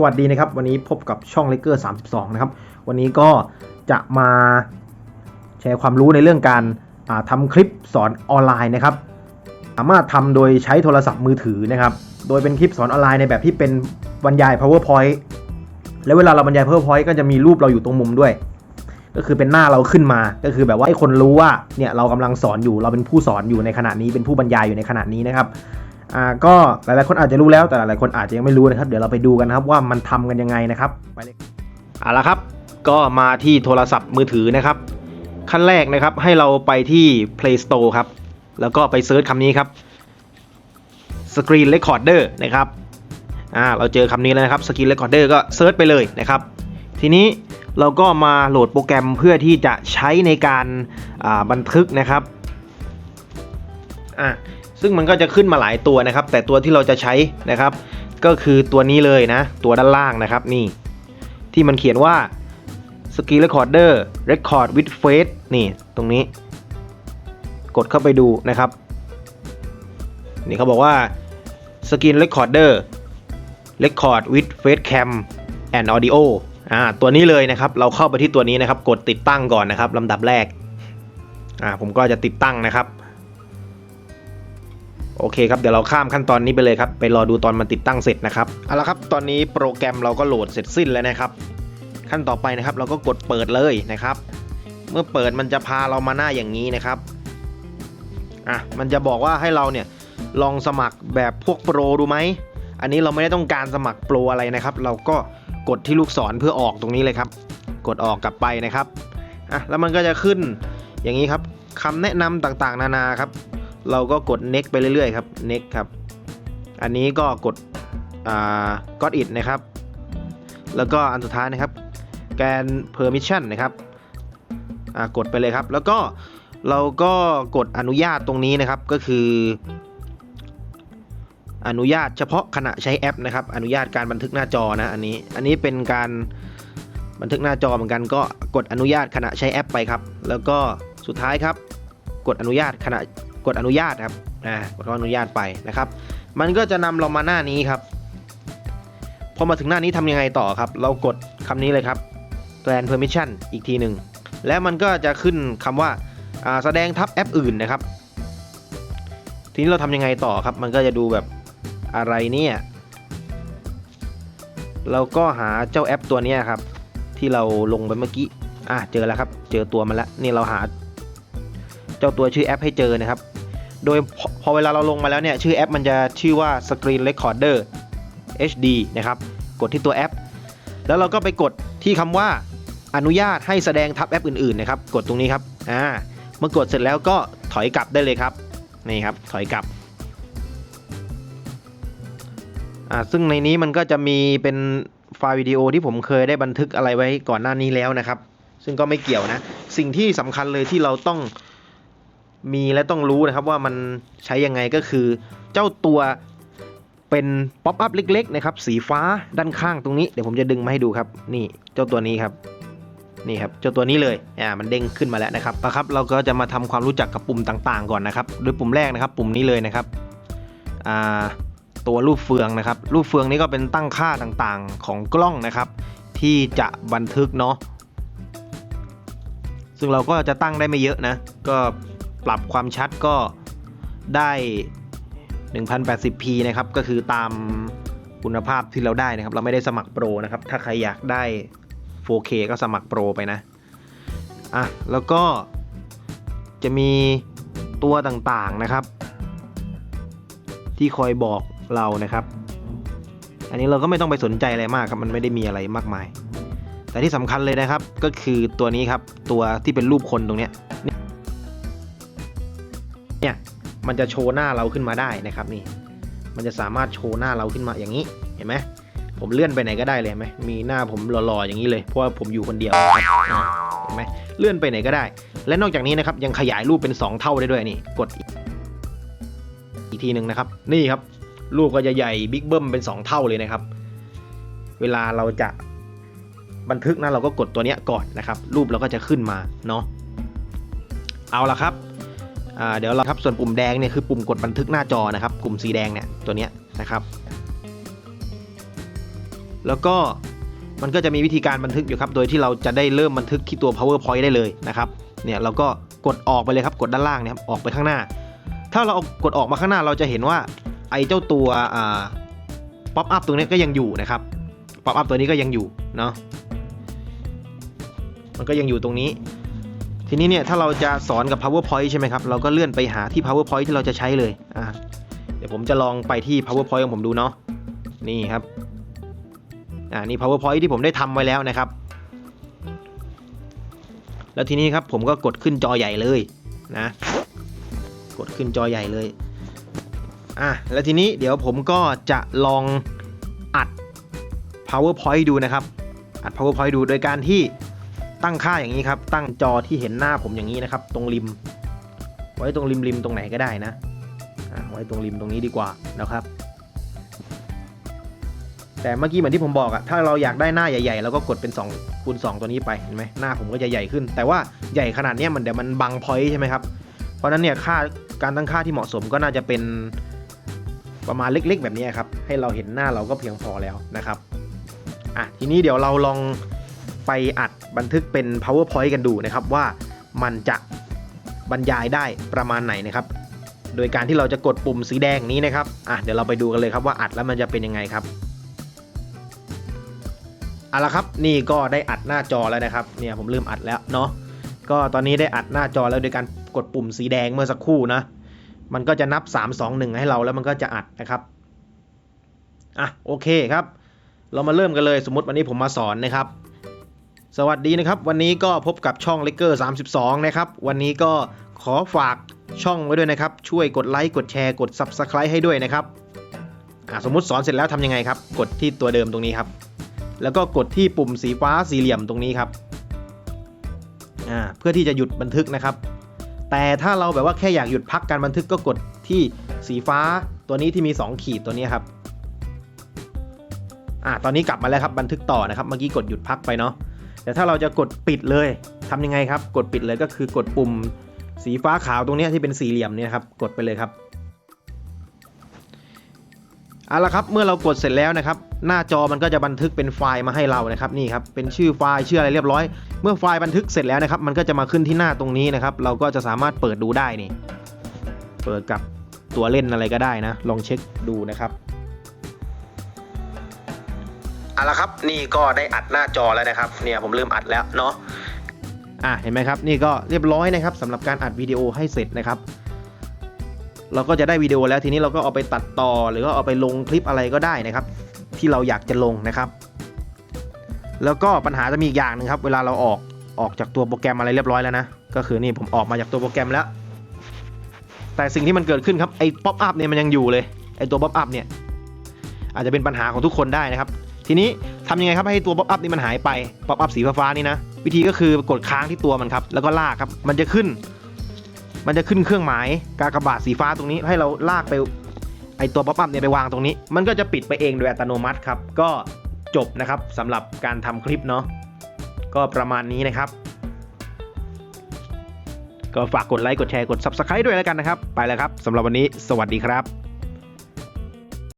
สวัสดีนะครับวันนี้พบกับช่องเลเกอร์32 นะครับ วันนี้ก็จะมาแชร์ความรู้ในเรื่องการาทำคลิปสอนออนไลน์นะครับ สามารถทำโดยใช้โทรศัพท์มือถือนะครับ โดยเป็นคลิปสอนออนไลน์ในแบบที่เป็นบรรยาย powerpoint แล้วเวลาเราบรรยาย powerpoint ก็จะมีรูปเราอยู่ตรงมุมด้วย ก็คือเป็นหน้าเราขึ้นมา ก็คือแบบว่าให้คนรู้ว่าเนี่ยเรากำลังสอนอยู่เราเป็นผู้สอนอยู่ในขณะนี้เป็นผู้บรรยายอยู่ในขณะนี้นะครับ อ่าก็หลายๆคนอาจจะรู้แล้วแต่หลายๆคนอาจจะยังไม่รู้นะครับ เดี๋ยวเราไปดูกันนะครับว่ามันทำกันยังไงนะครับไปเลยเอาละครับ ก็มาที่โทรศัพท์มือถือนะครับ ขั้นแรกนะครับให้เราไปที่ Play Store ครับ แล้วก็ไปเซิร์ชคำนี้ครับ Screen Recorder นะครับอ่าเราเจอคำนี้แล้วนะครับ Screen Recorder ก็เซิร์ชไปเลยนะครับ ทีนี้เราก็มาโหลดโปรแกรมเพื่อที่จะใช้ในการาบันทึกนะครับอ่า ซึ่งมันก็จะขึ้นมาหลายตัวนะครับ แต่ตัวที่เราจะใช้นะครับ ก็คือตัวนี้เลยนะ ตัวด้านล่างนะครับนี่ ที่มันเขียนว่า Screen Recorder Record with Face นี่ตรงนี้ กดเข้าไปดูนะครับ นี่เขาบอกว่า Screen Recorder Record with Face Cam and Audio อ่าตัวนี้เลยนะครับ เราเข้าไปที่ตัวนี้นะครับ กดติดตั้งก่อนนะครับลำดับแรกอ่าผมก็จะติดตั้งนะครับ โอเคครับเดี๋ยวเราข้ามขั้นตอนนี้ไปเลยครับไปรอดูตอนมันติดตั้งเสร็จนะครับเอาละครับตอนนี้โปรแกรมเราก็โหลดเสร็จสิ้นแล้วนะครับ ขั้นต่อไปนะครับเราก็กดเปิดเลยนะครับ เมื่อเปิดมันจะพาเรามาหน้าอย่างนี้นะครับอะมันจะบอกว่าให้เราเนี่ยลองสมัครแบบพวกโปรดูไหมอันนี้เราไม่ได้ต้องการสมัครโปรอะไรนะครับ เราก็กดที่ลูกศรเพื่อออกตรงนี้เลยครับ กดออกกลับไปนะครับอะแล้วมันก็จะขึ้นอย่างนี้ครับคำแนะนำต่างๆ นานาครับ เราก็กด next ไปเรื่อยๆครับ next ครับ อันนี้ก็กดอ่า got it นะครับ แล้วก็อันสุดท้ายนะครับการ permission นะครับกดไปเลยครับ แล้วก็เราก็กดอนุญาตตรงนี้นะครับก็คือ อนุญาตเฉพาะขณะใช้แอปนะครับ อนุญาตการบันทึกหน้าจอนะอันนี้อันนี้เป็นการบันทึกหน้าจอเหมือนกัน ก็กดอนุญาตขณะใช้แอปไปครับ แล้วก็สุดท้ายครับ กดอนุญาตขณะ กดอนุญาตครับอ่ากดอนุญาตไปนะครับ มันก็จะนำเรามาหน้านี้ครับ พอมาถึงหน้านี้ทำยังไงต่อครับ เรากดคำนี้เลยครับ grant permission อีกทีหนึ่งแล้วมันก็จะขึ้นคำว่าอ่าแสดงทับแอปอื่นนะครับ ทีนี้เราทำยังไงต่อครับ มันก็จะดูแบบอะไรเนี่ยเราก็หาเจ้าแอปตัวนี้ครับ ที่เราลงไปเมื่อกี้อะเจอแล้วครับ เจอตัวมันแล้วนี่เราหา เจ้าตัวชื่อแอปให้เจอนะครับ โดยพอพอเวลาเราลงมาแล้วเนี่ยชื่อแอปมันจะชื่อว่า Screen Recorder HD นะครับ กดที่ตัวแอป แล้วเราก็ไปกดที่คำว่าอนุญาตให้แสดงทับแอปอื่นๆนะครับ กดตรงนี้ครับ อ่า เมื่อกดเสร็จแล้วก็ถอยกลับได้เลยครับ นี่ครับ ถอยกลับ อ่า ซึ่งในนี้มันก็จะมีเป็นไฟล์วิดีโอที่ผมเคยได้บันทึกอะไรไว้ก่อนหน้านี้แล้วนะครับ ซึ่งก็ไม่เกี่ยวนะ สิ่งที่สำคัญเลยที่เราต้อง มีและต้องรู้นะครับว่ามันใช้ยังไงก็คือ เจ้าตัวเป็นป๊อปอัพเล็กๆนะครับสีฟ้าด้านข้างตรงนี้เดี๋ยวผมจะดึงมาให้ดูครับ นี่เจ้าตัวนี้ครับนี่ครับเจ้าตัวนี้เลยอ่ามันเด้งขึ้นมาแล้วนะครับนะครับ เราก็จะมาทำความรู้จักกับปุ่มต่างๆ ก่อนนะครับโดยปุ่มแรกนะครับ ปุ่มนี้เลยนะครับอ่าตัวรูปเฟืองนะครับ รูปเฟืองนี้ก็เป็นตั้งค่าต่างๆของกล้องนะครับ ที่จะบันทึกเนาะซึ่งเราก็จะตั้งได้ไม่เยอะนะ ก็ ปรับความชัดก็ได้ 1080p นะครับ ก็คือตามคุณภาพที่เราได้นะครับ เราไม่ได้สมัครโปรนะครับ ถ้าใครอยากได้ 4K ก็สมัครโปรไปนะ อะ แล้วก็จะมีตัวต่างๆนะครับ ที่คอยบอกเรานะครับ อันนี้เราก็ไม่ต้องไปสนใจอะไรมากครับ มันไม่ได้มีอะไรมากมาย แต่ที่สำคัญเลยนะครับ ก็คือตัวนี้ครับ ตัวที่เป็นรูปคนตรงเนี้ย เนี่ยมันจะโชว์หน้าเราขึ้นมาได้นะครับนี่ มันจะสามารถโชว์หน้าเราขึ้นมาอย่างนี้เห็นไหมผมเลื่อนไปไหนก็ได้เลยไหมมีหน้าผมหล่อๆอย่างนี้เลยเพราะว่าผมอยู่คนเดียวเห็นไหมเลื่อนไปไหนก็ได้ และนอกจากนี้นะครับยังขยายรูปเป็น 2 เท่าได้ด้วยนี่กดอีกทีหนึ่งนะครับ นี่ครับ รูปก็จะใหญ่บิ๊กเบิ้มเป็น 2 เท่าเลยนะครับ เวลาเราจะบันทึกนะเราก็กดตัวนี้ก่อนนะครับ รูปเราก็จะขึ้นมาเนาะเอาละครับ เดี๋ยวเราครับส่วนปุ่มแดงเนี่ยคือปุ่มกดบันทึกหน้าจอนะครับกลุ่มสีแดงเนี่ยตัวเนี้ยนะครับ แล้วก็มันก็จะมีวิธีการบันทึกอยู่ครับ โดยที่เราจะได้เริ่มบันทึกที่ตัว powerpoint ได้เลยนะครับเนี่ยเราก็กดออกไปเลยครับกดด้านล่างเนี่ยครับออกไปข้างหน้า ถ้าเราเอากดออกมาข้างหน้าเราจะเห็นว่าไอ้เจ้าตัวป๊อปอัพตรงนี้ก็ยังอยู่นะครับป๊อปอัพตัวนี้ก็ยังอยู่เนาะมันก็ยังอยู่ตรงนี้ ทีนี้เนี่ยถ้าเราจะสอนกับ powerpoint ใช่ไหมครับ เราก็เลื่อนไปหาที่ powerpoint ที่เราจะใช้เลยอ่าเดี๋ยวผมจะลองไปที่ powerpoint ของผมดูเนาะนี่ครับอ่านี่ powerpoint ที่ผมได้ทำไว้แล้วนะครับ แล้วทีนี้ครับผมก็กดขึ้นจอใหญ่เลยนะ กดขึ้นจอใหญ่เลยอะแล้วทีนี้เดี๋ยวผมก็จะลองอัด powerpoint ดูนะครับ อัด powerpoint ดูโดยการที่ ตั้งค่าอย่างนี้ครับ ตั้งจอที่เห็นหน้าผมอย่างนี้นะครับ ตรงริม ไว้ตรงริมริมตรงไหนก็ได้นะไว้ตรงริมตรงนี้ดีกว่านะครับ แต่เมื่อกี้เหมือนที่ผมบอกอะถ้าเราอยากได้หน้าใหญ่ๆเราก็กดเป็น2คูณ2ตัวนี้ไปเห็นไหมหน้าผมก็จะใหญ่ขึ้น แต่ว่าใหญ่ขนาดนี้มันเดี๋ยวมันบังพอยใช่ไหมครับเพราะนั้นเนี่ยค่าการตั้งค่าที่เหมาะสมก็น่าจะเป็นประมาณเล็ก ๆ แบบนี้ครับ ให้เราเห็นหน้าเราก็เพียงพอแล้วนะครับอะทีนี้เดี๋ยวเราลอง ไปอัดบันทึกเป็น powerpoint กันดูนะครับว่ามันจะบรรยายได้ประมาณไหนนะครับ โดยการที่เราจะกดปุ่มสีแดงนี้นะครับอะเดี๋ยวเราไปดูกันเลยครับว่าอัดแล้วมันจะเป็นยังไงครับเอาละครับนี่ก็ได้อัดหน้าจอแล้วนะครับเนี่ยผมลืมอัดแล้วเนาะก็ตอนนี้ได้อัดหน้าจอแล้วโดยการกดปุ่มสีแดงเมื่อสักครู่นะมันก็จะนับ 3 2 1 ให้เราแล้วมันก็จะอัดนะครับอะโอเคครับ เรามาเริ่มกันเลยสมมติวันนี้ผมมาสอนนะครับ สวัสดีนะครับ วันนี้ก็พบกับช่อง l e กเกอร์32 นะครับ วันนี้ก็ขอฝากช่องไว้ด้วยนะครับ ช่วยกดไลค์กดแชร์กด Subscribe ให้ด้วยนะครับอะสมมติสอนเสร็จแล้วทำยังไงครับ กดที่ตัวเดิมตรงนี้ครับ แล้วก็กดที่ปุ่มสีฟ้าสี่เหลี่ยมตรงนี้ครับอ่าเพื่อที่จะหยุดบันทึกนะครับ แต่ถ้าเราแบบว่าแค่อยากหยุดพักการบันทึกก็กดที่สีฟ้าตัวนี้ที่มี 2 ขีดตัวนี้ครับอ่าตอนนี้กลับมาแล้วครับบันทึกต่อนะครับ เมื่อกี้กดหยุดพักไปเนาะ แต่ถ้าเราจะกดปิดเลยทำยังไงครับ กดปิดเลยก็คือกดปุ่มสีฟ้าขาวตรงนี้ที่เป็นสี่เหลี่ยมเนี่ยครับ กดไปเลยครับเอาละครับเมื่อเรากดเสร็จแล้วนะครับ หน้าจอมันก็จะบันทึกเป็นไฟล์มาให้เรานะครับนี่ครับเป็นชื่อไฟล์ชื่ออะไรเรียบร้อย เมื่อไฟล์บันทึกเสร็จแล้วนะครับ มันก็จะมาขึ้นที่หน้าตรงนี้นะครับ เราก็จะสามารถเปิดดูได้นี่ เปิดกับตัวเล่นอะไรก็ได้นะ ลองเช็คดูนะครับ เอาละครับนี่ก็ได้อัดหน้าจอแล้วนะครับเนี่ยผมลืมอัดแล้วเนาะอะเห็นไหมครับนี่ก็เรียบร้อยนะครับสำหรับการอัดวิดีโอให้เสร็จนะครับ เราก็จะได้วิดีโอแล้วทีนี้เราก็เอาไปตัดต่อหรือว่าเอาไปลงคลิปอะไรก็ได้นะครับ ที่เราอยากจะลงนะครับ แล้วก็ปัญหาจะมีอีกอย่างหนึ่งครับ เวลาเราออกออกจากตัวโปรแกรมอะไรเรียบร้อยแล้วนะก็คือนี่ผมออกมาจากตัวโปรแกรมแล้ว แต่สิ่งที่มันเกิดขึ้นครับไอ้ป๊อปอัพเนี่ยมันยังอยู่เลยไอ้ตัวป๊อปอัพเนี่ยอาจจะเป็นปัญหาของทุกคนได้นะครับ ทีนี้ทำยังไงครับให้ตัวป๊อปอัพนี่มันหายไปป๊อปอัพสีฟ้านี่นะ วิธีก็คือกดค้างที่ตัวมันครับ แล้วก็ลากครับ มันจะขึ้น มันจะขึ้นเครื่องหมายกากบาทสีฟ้าตรงนี้ ให้เราลากไปไอตัวป๊อปอัพเนี่ยไปวางตรงนี้ มันก็จะปิดไปเองโดยอัตโนมัติครับ ก็จบนะครับสำหรับการทำคลิปเนาะก็ประมาณนี้นะครับ ก็ฝากกดไลค์กดแชร์กด Subscribe ด้วยแล้วกันนะครับ ไปแล้วครับสำหรับวันนี้ สวัสดีครับ